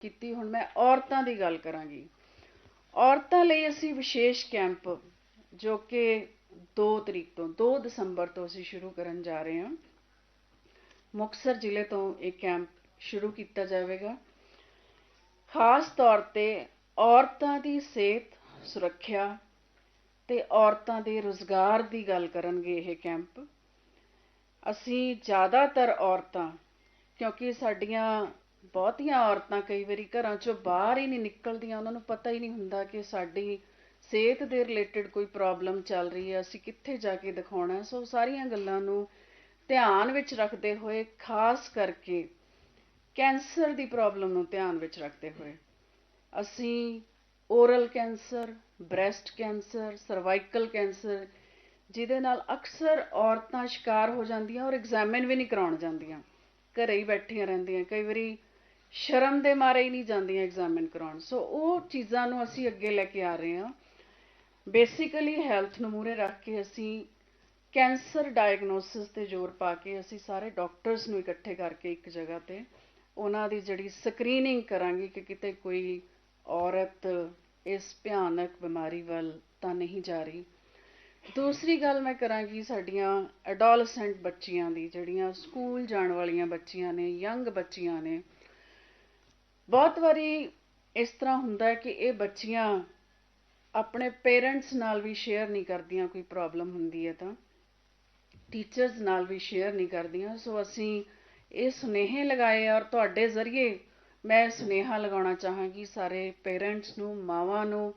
ਕੀਤੀ। ਹੁਣ ਮੈਂ ਔਰਤਾਂ ਦੀ ਗੱਲ ਕਰਾਂਗੀ। ਔਰਤਾਂ ਲਈ ਅਸੀਂ ਵਿਸ਼ੇਸ਼ ਕੈਂਪ, ਜੋ ਕਿ 2 ਤਰੀਕ ਤੋਂ 2 ਦਸੰਬਰ ਤੋਂ ਅਸੀਂ ਸ਼ੁਰੂ ਕਰਨ ਜਾ ਰਹੇ ਹਾਂ। ਮੁਕਤਸਰ ਜ਼ਿਲ੍ਹੇ ਤੋਂ ਇਹ ਕੈਂਪ ਸ਼ੁਰੂ ਕੀਤਾ ਜਾਵੇਗਾ। ਖਾਸ ਤੌਰ ਤੇ ਔਰਤਾਂ ਦੀ ਸਿਹਤ ਸੁਰੱਖਿਆ ਤੇ ਔਰਤਾਂ ਦੇ ਰੋਜ਼ਗਾਰ ਦੀ ਗੱਲ ਕਰਨਗੇ ਇਹ ਕੈਂਪ। ਅਸੀਂ ਜ਼ਿਆਦਾਤਰ ਔਰਤਾਂ, ਕਿਉਂਕਿ ਸਾਡੀਆਂ ਬਹੁਤੀਆਂ ਔਰਤਾਂ ਕਈ ਵਾਰੀ ਘਰਾਂ ਚੋਂ ਬਾਹਰ ਹੀ ਨਹੀਂ ਨਿਕਲਦੀਆਂ। ਉਹਨਾਂ ਨੂੰ ਪਤਾ ਹੀ ਨਹੀਂ ਹੁੰਦਾ ਕਿ ਸਾਡੀ ਸਿਹਤ ਦੇ ਰਿਲੇਟਡ ਕੋਈ ਪ੍ਰੋਬਲਮ ਚੱਲ ਰਹੀ ਹੈ, ਅਸੀਂ ਕਿੱਥੇ ਜਾ ਕੇ ਦਿਖਾਉਣਾ ਸੋ ਸਾਰੀਆਂ ਗੱਲਾਂ ਨੂੰ ਧਿਆਨ ਵਿੱਚ ਰੱਖਦੇ ਹੋਏ, ਖਾਸ ਕਰਕੇ ਕੈਂਸਰ ਦੀ ਪ੍ਰੋਬਲਮ ਨੂੰ ਧਿਆਨ ਵਿੱਚ ਰੱਖਦੇ ਹੋਏ। ਅਸੀਂ oral cancer breast cancer cervical cancer, ਜਿਹਦੇ ਨਾਲ ਅਕਸਰ ਔਰਤਾਂ ਸ਼ਿਕਾਰ ਹੋ ਜਾਂਦੀਆਂ ਔਰ ਐਗਜ਼ਾਮਿਨ ਵੀ ਨਹੀਂ ਕਰਾਉਣ ਜਾਂਦੀਆਂ। ਘਰੇ ਹੀ ਬੈਠੀਆਂ ਰਹਿੰਦੀਆਂ। ਕਈ ਵਾਰੀ ਸ਼ਰਮ ਦੇ ਮਾਰੇ ਹੀ ਨਹੀਂ ਜਾਂਦੀਆਂ ਐਗਜ਼ਾਮਿਨ ਕਰਾਉਣ। ਸੋ ਉਹ ਚੀਜ਼ਾਂ ਨੂੰ ਅਸੀਂ ਅੱਗੇ ਲੈ ਕੇ ਆ ਰਹੇ ਹਾਂ। ਬੇਸਿਕਲੀ ਹੈਲਥ ਨੂੰ ਮੂਰੇ ਰੱਖ ਕੇ ਅਸੀਂ ਕੈਂਸਰ ਡਾਇਗਨੋਸਿਸ ਤੇ ਜ਼ੋਰ ਪਾ ਕੇ ਅਸੀਂ ਸਾਰੇ ਡਾਕਟਰਸ ਨੂੰ ਇਕੱਠੇ ਕਰਕੇ ਇੱਕ ਜਗ੍ਹਾ ਤੇ ਉਹਨਾਂ ਦੀ ਜਿਹੜੀ ਸਕਰੀਨਿੰਗ ਕਰਾਂਗੇ ਕਿ ਕਿਤੇ ਕੋਈ ਔਰਤ ਇਸ ਭਿਆਨਕ ਬਿਮਾਰੀ ਵੱਲ ਤਾਂ ਨਹੀਂ ਜਾ ਰਹੀ। ਦੂਸਰੀ ਗੱਲ ਮੈਂ ਕਰਾਂਗੀ ਸਾਡੀਆਂ ਐਡੋਲਸੈਂਟ ਬੱਚੀਆਂ ਦੀ, ਜਿਹੜੀਆਂ ਸਕੂਲ ਜਾਣ ਵਾਲੀਆਂ ਬੱਚੀਆਂ ਨੇ ਯੰਗ ਬੱਚੀਆਂ ਨੇ ਬਹੁਤ ਵਾਰੀ ਇਸ ਤਰ੍ਹਾਂ ਹੁੰਦਾ ਕਿ ਇਹ ਬੱਚੀਆਂ ਆਪਣੇ ਪੇਰੈਂਟਸ ਨਾਲ ਵੀ ਸ਼ੇਅਰ ਨਹੀਂ ਕਰਦੀਆਂ, ਕੋਈ ਪ੍ਰੋਬਲਮ ਹੁੰਦੀ ਹੈ ਤਾਂ। ਟੀਚਰਸ ਨਾਲ ਵੀ ਸ਼ੇਅਰ ਨਹੀਂ ਕਰਦੀਆਂ। ਸੋ ਅਸੀਂ ਇਹ ਸੁਨੇਹੇ ਲਗਾਏ ਔਰ ਤੁਹਾਡੇ ਜ਼ਰੀਏ ਮੈਂ ਸੁਨੇਹਾ ਲਗਾਉਣਾ ਚਾਹਾਂਗੀ ਸਾਰੇ ਪੇਰੈਂਟਸ ਨੂੰ, ਮਾਵਾਂ ਨੂੰ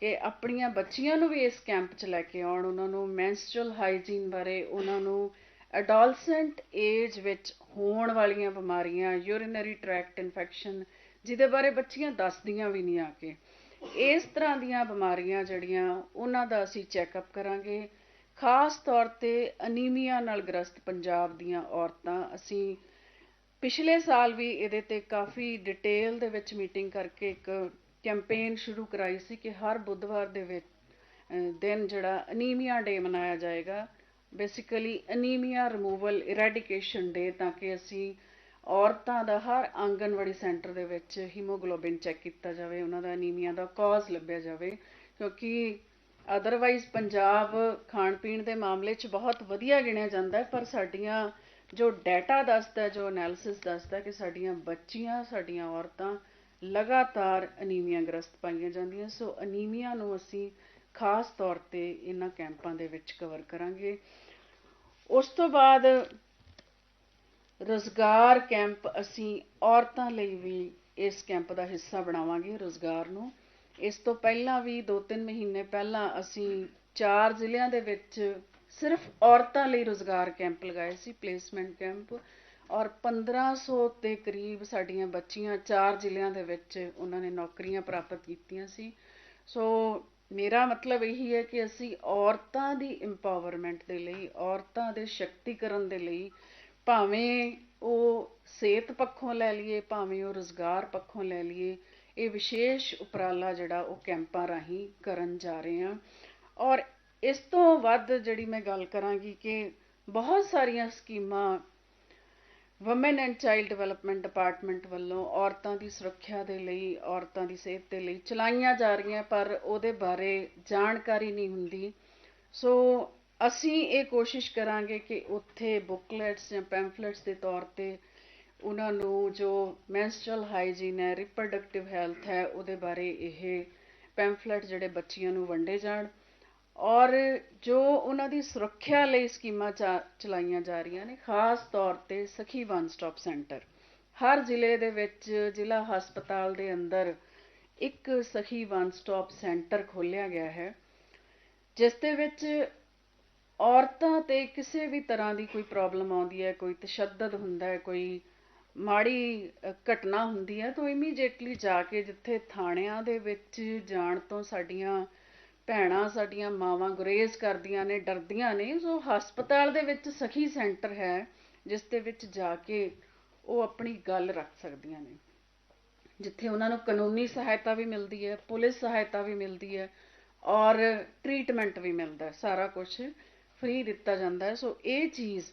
ਕਿ ਆਪਣੀਆਂ ਬੱਚੀਆਂ ਨੂੰ ਵੀ ਇਸ ਕੈਂਪ 'ਚ ਲੈ ਕੇ ਆਉਣ। ਉਹਨਾਂ ਨੂੰ ਮੈਂਸਟਰਲ ਹਾਈਜੀਨ ਬਾਰੇ, ਉਹਨਾਂ ਨੂੰ ਐਡੋਲਸੈਂਟ ਏਜ ਵਿੱਚ ਹੋਣ ਵਾਲੀਆਂ ਬਿਮਾਰੀਆਂ, ਯੂਰੀਨਰੀ ਟ੍ਰੈਕਟ ਇਨਫੈਕਸ਼ਨ ਜਿਹਦੇ ਬਾਰੇ ਬੱਚੀਆਂ ਦੱਸਦੀਆਂ ਵੀ ਨਹੀਂ ਆ ਕੇ। ਇਸ ਤਰ੍ਹਾਂ ਦੀਆਂ ਬਿਮਾਰੀਆਂ ਜਿਹੜੀਆਂ, ਉਹਨਾਂ ਦਾ ਅਸੀਂ ਚੈੱਕਅਪ ਕਰਾਂਗੇ। ਖਾਸ ਤੌਰ ਤੇ ਅਨੀਮੀਆ ਨਾਲ ਗ੍ਰਸਤ ਪੰਜਾਬ ਦੀਆਂ ਔਰਤਾਂ। ਅਸੀਂ ਪਿਛਲੇ ਸਾਲ ਵੀ ਇਹਦੇ ਤੇ ਕਾਫੀ ਡਿਟੇਲ ਦੇ ਵਿੱਚ ਮੀਟਿੰਗ ਕਰਕੇ ਇੱਕ ਕੈਂਪੇਨ ਸ਼ੁਰੂ ਕਰਾਈ ਸੀ ਕਿ ਹਰ ਬੁੱਧਵਾਰ ਦੇ ਵਿੱਚ ਦਿਨ ਜਿਹੜਾ ਅਨੀਮੀਆ ਡੇ ਮਨਾਇਆ ਜਾਏਗਾ। Basically anaemia removal eradication day ਤਾਂ ਕਿ ਅਸੀਂ ਔਰਤਾਂ ਦਾ ਹਰ ਆਂਗਨਵਾੜੀ ਸੈਂਟਰ ਦੇ ਵਿੱਚ ਹੀਮੋਗਲੋਬਿਨ ਚੈੱਕ ਕੀਤਾ ਜਾਵੇ, ਉਹਨਾਂ ਦਾ ਅਨੀਮੀਆ ਦਾ ਕਾਜ਼ ਲੱਭਿਆ ਜਾਵੇ, ਕਿਉਂਕਿ ਅਦਰਵਾਈਜ਼ ਪੰਜਾਬ ਖਾਣ ਪੀਣ ਦੇ ਮਾਮਲੇ 'ਚ ਬਹੁਤ ਵਧੀਆ ਗਿਣਿਆ ਜਾਂਦਾ ਹੈ, ਪਰ ਸਾਡੀਆਂ ਜੋ ਡਾਟਾ ਦੱਸਦਾ ਜੋ ਐਨਾਲਿਸਿਸ ਦੱਸਦਾ ਕਿ ਸਾਡੀਆਂ ਬੱਚੀਆਂ, ਸਾਡੀਆਂ ਔਰਤਾਂ ਲਗਾਤਾਰ ਅਨੀਮੀਆ ਗ੍ਰਸਤ ਪਾਈਆਂ ਜਾਂਦੀਆਂ, ਸੋ ਅਨੀਮੀਆ ਨੂੰ ਅਸੀਂ ਖਾਸ ਤੌਰ ਤੇ ਇਹਨਾਂ ਕੈਂਪਾਂ ਦੇ ਵਿੱਚ ਕਵਰ ਕਰਾਂਗੇ। ਉਸ ਤੋਂ ਬਾਅਦ ਰੋਜ਼ਗਾਰ ਕੈਂਪ ਅਸੀਂ ਔਰਤਾਂ ਲਈ ਵੀ ਇਸ ਕੈਂਪ ਦਾ ਹਿੱਸਾ ਬਣਾਵਾਂਗੇ ਰੋਜ਼ਗਾਰ ਨੂੰ। ਇਸ ਤੋਂ ਪਹਿਲਾਂ ਵੀ 2-3 ਮਹੀਨੇ ਪਹਿਲਾਂ ਅਸੀਂ ਚਾਰ ਜ਼ਿਲ੍ਹਿਆਂ ਦੇ ਵਿੱਚ ਸਿਰਫ ਔਰਤਾਂ ਲਈ ਰੋਜ਼ਗਾਰ ਕੈਂਪ ਲਗਾਏ ਸੀ ਪਲੇਸਮੈਂਟ ਕੈਂਪ, ਔਰ 1500 ਦੇ ਕਰੀਬ ਸਾਡੀਆਂ ਬੱਚੀਆਂ ਚਾਰ ਜ਼ਿਲ੍ਹਿਆਂ ਦੇ ਵਿੱਚ ਉਹਨਾਂ ਨੇ ਨੌਕਰੀਆਂ ਪ੍ਰਾਪਤ ਕੀਤੀਆਂ ਸੀ। ਸੋ ਮੇਰਾ ਮਤਲਬ ਇਹੀ ਹੈ ਕਿ ਅਸੀਂ ਔਰਤਾਂ ਦੀ ਇੰਪਾਵਰਮੈਂਟ ਦੇ ਲਈ, ਔਰਤਾਂ ਦੇ ਸ਼ਕਤੀਕਰਨ ਦੇ ਲਈ ਭਾਵੇਂ ਉਹ ਸਿਹਤ ਪੱਖੋਂ ਲੈ ਲਈਏ, ਭਾਵੇਂ ਉਹ ਰੋਜ਼ਗਾਰ ਪੱਖੋਂ ਲੈ ਲਈਏ, ਇਹ ਵਿਸ਼ੇਸ਼ ਉਪਰਾਲਾ ਜਿਹੜਾ ਉਹ ਕੈਂਪਾਂ ਰਾਹੀਂ ਕਰਨ ਜਾ ਰਹੇ ਹਾਂ। ਔਰ ਇਸ ਤੋਂ ਵੱਧ ਜਿਹੜੀ ਮੈਂ ਗੱਲ ਕਰਾਂਗੀ ਕਿ ਬਹੁਤ ਸਾਰੀਆਂ ਸਕੀਮਾਂ women and child development department ਵੱਲੋਂ ਔਰਤਾਂ ਦੀ ਸੁਰੱਖਿਆ ਦੇ ਲਈ, ਔਰਤਾਂ ਦੀ ਸਿਹਤ ਦੇ ਲਈ ਚਲਾਈਆਂ ਜਾ ਰਹੀਆਂ, ਪਰ ਉਹਦੇ ਬਾਰੇ ਜਾਣਕਾਰੀ ਨਹੀਂ ਹੁੰਦੀ। ਸੋ ਅਸੀਂ ਇਹ ਕੋਸ਼ਿਸ਼ ਕਰਾਂਗੇ ਕਿ ਉੱਥੇ ਬੁਕਲੇਟਸ ਜਾਂ ਪੈਂਫਲੇਟਸ ਦੇ ਤੌਰ ਤੇ ਉਹਨਾਂ ਨੂੰ ਜੋ ਮੈਂਸਟਰਲ ਹਾਈਜੀਨ ਹੈ ਰਿਪਰੋਡਕਟਿਵ ਹੈਲਥ ਹੈ, ਉਹਦੇ ਬਾਰੇ ਇਹ ਪੈਂਫਲੇਟ ਜਿਹੜੇ ਬੱਚੀਆਂ ਨੂੰ ਵੰਡੇ ਜਾਣ। ਔਰ ਜੋ ਉਹਨਾਂ ਦੀ ਸੁਰੱਖਿਆ ਲਈ ਸਕੀਮਾਂ ਚਲਾਈਆਂ ਜਾ ਰਹੀਆਂ ਨੇ, ਖਾਸ ਤੌਰ ਤੇ ਸਖੀ ਵਨ ਸਟਾਪ ਸੈਂਟਰ। ਹਰ ਜ਼ਿਲ੍ਹੇ ਦੇ ਵਿੱਚ ਜ਼ਿਲ੍ਹਾ ਹਸਪਤਾਲ ਦੇ ਅੰਦਰ ਇੱਕ ਸਖੀ ਵਨ ਸਟਾਪ ਸੈਂਟਰ ਖੋਲ੍ਹਿਆ ਗਿਆ ਹੈ, ਜਿਸ ਦੇ ਵਿੱਚ ਔਰਤਾਂ ਤੇ ਕਿਸੇ ਵੀ ਤਰ੍ਹਾਂ ਦੀ ਕੋਈ ਪ੍ਰੋਬਲਮ ਆਉਂਦੀ ਹੈ, ਕੋਈ ਤਸ਼ੱਦਦ ਹੁੰਦਾ ਹੈ, ਕੋਈ ਮਾੜੀ ਘਟਨਾ ਹੁੰਦੀ ਹੈ, ਤਾਂ ਇਮੀਡੀਏਟਲੀ ਜਾ ਕੇ ਜਿੱਥੇ ਥਾਣਿਆਂ ਦੇ ਵਿੱਚ ਜਾਣ ਤੋਂ ਸਾਡੀਆਂ ਭੈਣਾਂ, ਸਾਡੀਆਂ ਮਾਵਾਂ ਗੁਰੇਜ਼ ਕਰਦੀਆਂ ਨੇ, ਡਰਦੀਆਂ ਨੇ, ਸੋ ਹਸਪਤਾਲ ਦੇ ਵਿੱਚ ਸਖੀ ਸੈਂਟਰ ਹੈ, ਜਿਸ ਦੇ ਵਿੱਚ ਜਾ ਕੇ ਉਹ ਆਪਣੀ ਗੱਲ ਰੱਖ ਸਕਦੀਆਂ ਨੇ। ਜਿੱਥੇ ਉਹਨਾਂ ਨੂੰ ਕਾਨੂੰਨੀ ਸਹਾਇਤਾ ਵੀ ਮਿਲਦੀ ਹੈ, ਪੁਲਿਸ ਸਹਾਇਤਾ ਵੀ ਮਿਲਦੀ ਹੈ ਔਰ ਟ੍ਰੀਟਮੈਂਟ ਵੀ ਮਿਲਦਾ ਸਾਰਾ ਕੁਝ ਫ੍ਰੀ ਦਿੱਤਾ ਜਾਂਦਾ ਹੈ। ਸੋ ਇਹ ਚੀਜ਼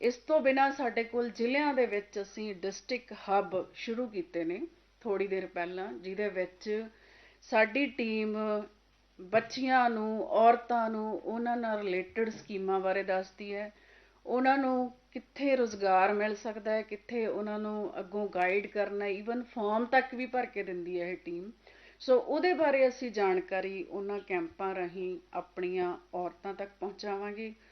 ਇਸ ਤੋਂ ਬਿਨਾ ਸਾਡੇ ਕੋਲ ਜ਼ਿਲ੍ਹਿਆਂ ਦੇ ਵਿੱਚ ਅਸੀਂ ਡਿਸਟ੍ਰਿਕਟ ਹੱਬ ਸ਼ੁਰੂ ਕੀਤੇ ਨੇ ਥੋੜੀ ਦੇਰ ਪਹਿਲਾਂ, ਜਿਹਦੇ ਵਿੱਚ ਸਾਡੀ ਟੀਮ ਬੱਚੀਆਂ ਨੂੰ, ਔਰਤਾਂ ਨੂੰ ਉਹਨਾਂ ਨਾਲ ਰਿਲੇਟਡ ਸਕੀਮਾਂ ਬਾਰੇ ਦੱਸਦੀ ਹੈ। ਉਹਨਾਂ ਨੂੰ ਕਿੱਥੇ ਰੋਜ਼ਗਾਰ ਮਿਲ ਸਕਦਾ ਹੈ, ਕਿੱਥੇ ਉਹਨਾਂ ਨੂੰ ਅੱਗੋਂ ਗਾਈਡ ਕਰਨਾ ਈਵਨ ਫਾਰਮ ਤੱਕ ਵੀ ਭਰ ਕੇ ਦਿੰਦੀ ਹੈ ਇਹ ਟੀਮ ਸੋ ਉਹਦੇ ਬਾਰੇ ਅਸੀਂ ਜਾਣਕਾਰੀ ਉਹਨਾਂ ਕੈਂਪਾਂ ਰਾਹੀਂ ਆਪਣੀਆਂ ਔਰਤਾਂ ਤੱਕ ਪਹੁੰਚਾਵਾਂਗੇ।